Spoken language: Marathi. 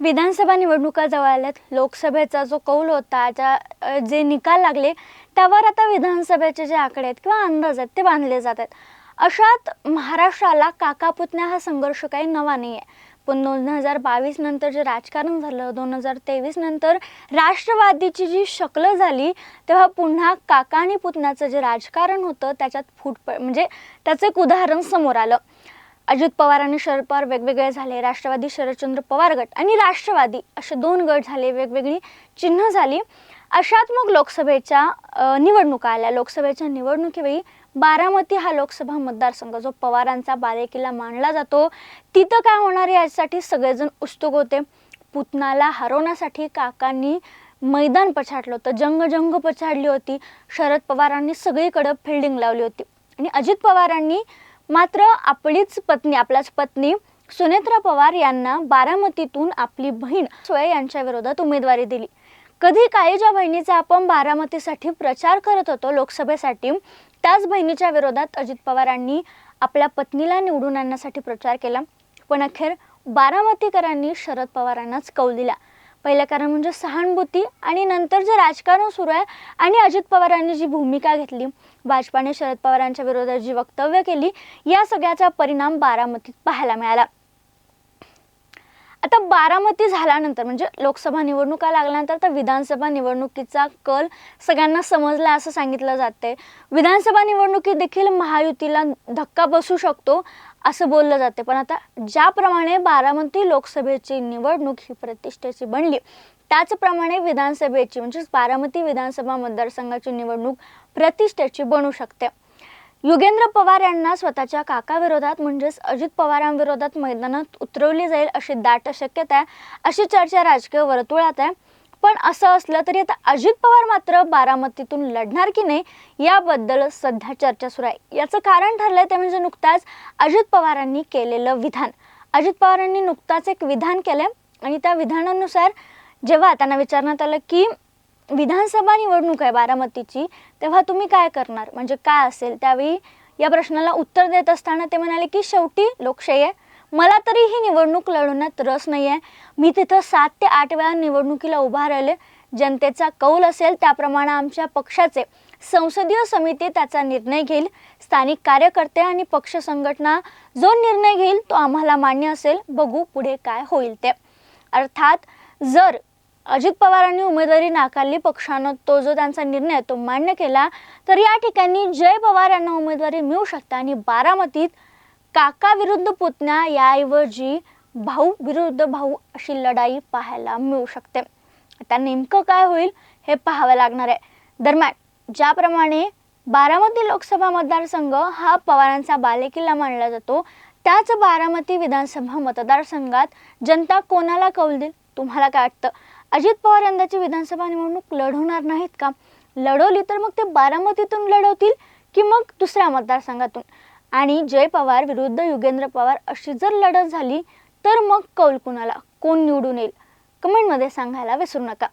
विधानसभा निवडणुका जवळ आल्यात. लोकसभेचा जो कौल होता ज्या जे निकाल लागले त्यावर आता विधानसभेचे जे आकडे आहेत किंवा अंदाज आहेत ते बांधले जात आहेत. अशात महाराष्ट्राला काका पुतण्या हा संघर्ष काही नवा नाही आहे पण दोन हजार बावीस नंतर जे राजकारण झालं दोन हजार तेवीस नंतर राष्ट्रवादीची जी शक्ल झाली तेव्हा पुन्हा काका आणि पुतण्याचं जे राजकारण होतं त्याच्यात फूट म्हणजे त्याचं एक उदाहरण समोर आलं. अजित पवार आणि शरद पवार वेगवेगळे झाले राष्ट्रवादी शरदचंद्र पवार गट आणि राष्ट्रवादी असे दोन गट झाले वेगवेगळी चिन्ह झाली. अशात मग लोकसभेच्या निवडणुका आल्या. लोकसभेच्या निवडणुकीवेळी बारामती हा लोकसभा मतदारसंघ जो पवारांचा बालेकिल्ला मानला जातो तिथं काय होणार यासाठी सगळेजण उत्सुक होते. पुतनाला हरवण्यासाठी काकांनी मैदान पछाडलं होतं जंग जंग पछाडली होती. शरद पवारांनी सगळीकडं फिल्डिंग लावली होती. आणि अजित पवारांनी मात्र आपलीच पत्नी आपल्याच पत्नी सुनेत्रा पवार यांना बारामतीतून आपली बहीण सोय यांच्या विरोधात उमेदवारी दिली. कधी काही ज्या बहिणीचा आपण बारामतीसाठी प्रचार करत होतो लोकसभेसाठी त्याच बहिणीच्या विरोधात अजित पवारांनी आपल्या पत्नीला निवडून आणण्यासाठी प्रचार केला. पण अखेर बारामतीकरांनी शरद पवारांनाच कौल दिला. पहिलं कारण म्हणजे सहानुभूती आणि नंतर जे राजकारण सुरू आहे आणि अजित पवारांनी जी भूमिका घेतली भाजपाने शरद पवारांच्या विरोधात जी वक्तव्य केली या सगळ्याचा परिणाम बारामतीत पाहायला मिळाला. आता बारामती झाल्यानंतर म्हणजे लोकसभा निवडणुका लागल्यानंतर तर विधानसभा निवडणुकीचा कल सगळ्यांना समजला असं सांगितलं जाते विधानसभा निवडणुकीत देखील महायुतीला धक्का बसू शकतो असं बोललं जाते. पण आता ज्याप्रमाणे बारामती लोकसभेची निवडणूक ही प्रतिष्ठेची बनली त्याचप्रमाणे विधानसभेची म्हणजेच बारामती विधानसभा मतदारसंघाची निवडणूक प्रतिष्ठेची बनू शकते. युगेंद्र पवार यांना स्वतःच्या काकाविरोधात म्हणजेच अजित पवारांविरोधात मैदानात उतरवली जाईल अशी दाट शक्यता आहे अशी चर्चा राजकीय वर्तुळात आहे. पण असं असलं तरी आता अजित पवार मात्र बारामतीतून लढणार की नाही याबद्दल सध्या चर्चा सुरू आहे. याचं कारण ठरलंय ते म्हणजे नुकताच अजित पवारांनी केलेलं विधान. अजित पवारांनी नुकताच एक विधान केलं आणि त्या विधानानुसार जेव्हा त्यांना विचारण्यात आलं की विधानसभा निवडणूक आहे बारामतीची तेव्हा तुम्ही काय करणार? म्हणजे काय असेल? त्यावेळी या प्रश्नाला उत्तर देत असताना ते म्हणाले की शेवटी लोकशाही आहे. मला तरी ही निवडणूक लढवण्यात रस नाही आहे मी तिथं सात ते आठ वेळा निवडणुकीला उभा राहिले. जनतेचा कौल असेल त्याप्रमाणे आमच्या पक्षाचे संसदीय समिती त्याचा निर्णय घेईल. स्थानिक कार्यकर्ते आणि पक्ष संघटना जो निर्णय घेईल तो आम्हाला मान्य असेल. बघू पुढे काय होईल ते. अर्थात जर अजित पवारांनी उमेदवारी नाकारली पक्षानं तो जो त्यांचा निर्णय तो मान्य केला तर या ठिकाणी जय पवार यांना उमेदवारी मिळू शकते आणि बारामतीत काका विरुद्ध पुतण्या याऐवजी भाऊ विरुद्ध भाऊ अशी लढाई पाहायला मिळू शकते. आता नेमकं काय होईल हे पाहावं लागणार आहे. दरम्यान ज्याप्रमाणे बारामती लोकसभा मतदारसंघ हा पवारांचा बालेकिल्ला मानला जातो त्याच बारामती विधानसभा मतदारसंघात जनता कोणाला कौल देईल? तुम्हाला काय वाटतं? अजित पवार यंदाची विधानसभा निवडणूक लढवणार नाहीत का? लढवली तर मग ते बारामतीतून लढवतील की मग दुसऱ्या मतदारसंघातून? आणि जय पवार विरुद्ध युगेंद्र पवार अशी जर लढत झाली तर मग कौल कुणाला? कोण निवडून येईल? कमेंटमध्ये सांगायला विसरू नका.